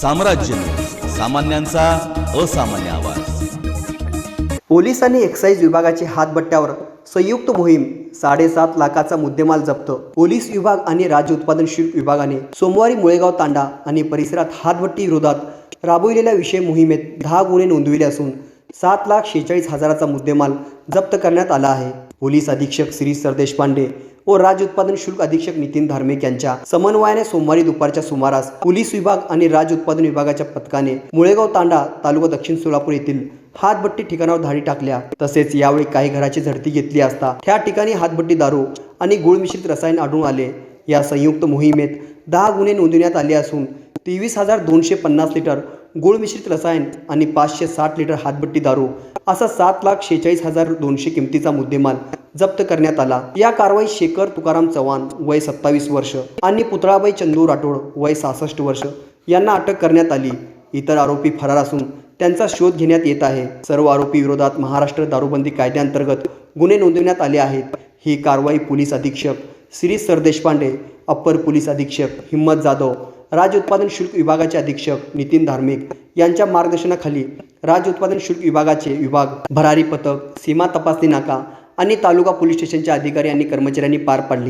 साम्राज्य सामान्यांचा असामान्य आवाज. पोलिसांनी एक्साईज विभागाची हातबट्ट्यावर संयुक्त मोहीम साडेसात लाखाचा मुद्देमाल जप्त. पोलीस विभाग आणि राज्य उत्पादन शुल्क विभागाने सोमवारी मुळेगाव तांडा आणि परिसरात हातभट्टी विरोधात राबविलेल्या विषय मोहिमेत दहा गुन्हे नोंदविले असून सात लाख शेहेचाळीस हजाराचा मुद्देमाल जप्त करण्यात आला आहे. पोलीस अधीक्षक श्री सरदेश पांडे व राज्य उत्पादन शुल्क अधीक्षक नितीन धार्मिक यांच्या समन्वयाने सोमवारी दुपारच्या सुमारास पोलीस विभाग आणि राज्य उत्पादन विभागाच्या पथकाने मुळेगाव तांडा तालुका दक्षिण सोलापूर येथील हातभट्टी ठिकाणावर धाडी टाकल्या. तसेच यावेळी काही घराची झडती घेतली असता त्या ठिकाणी हातभट्टी दारू आणि गुळ मिश्रित रसायन आढळून आले. या संयुक्त मोहिमेत दहा गुन्हे नोंदवण्यात आले असून तेवीस हजार दोनशे पन्नास लिटर गुळ मिश्रित रसायन आणि पाचशे साठ लिटर हातभट्टी दारू असा सात लाख शेहेचाळीस हजार दोनशे किमतीचा मुद्देमाल जप्त करण्यात आला. या कारवाईत शेखर तुकाराम चव्हाण वय सत्तावीस वर्ष आणि पुतळाबाई चंदू राठोड वय सहासष्ट वर्ष यांना अटक करण्यात आली. इतर आरोपी फरार असून त्यांचा शोध घेण्यात येत आहे. सर्व आरोपी विरोधात महाराष्ट्र दारूबंदी कायद्याअंतर्गत गुन्हे नोंदवण्यात आले आहेत. ही कारवाई पोलीस अधीक्षक श्री सरदेशपांडे अप्पर पोलीस अधीक्षक हिम्मत जाधव राज्य उत्पादन शुल्क विभागाचे अधीक्षक नितीन धार्मिक यांच्या मार्गदर्शनाखाली राज्य उत्पादन शुल्क विभागाचे विभाग भरारी पथक सीमा तपासणी नाका आणि तालुका पोलीस स्टेशनच्या अधिकारी आणि कर्मचाऱ्यांनी पार पाडली.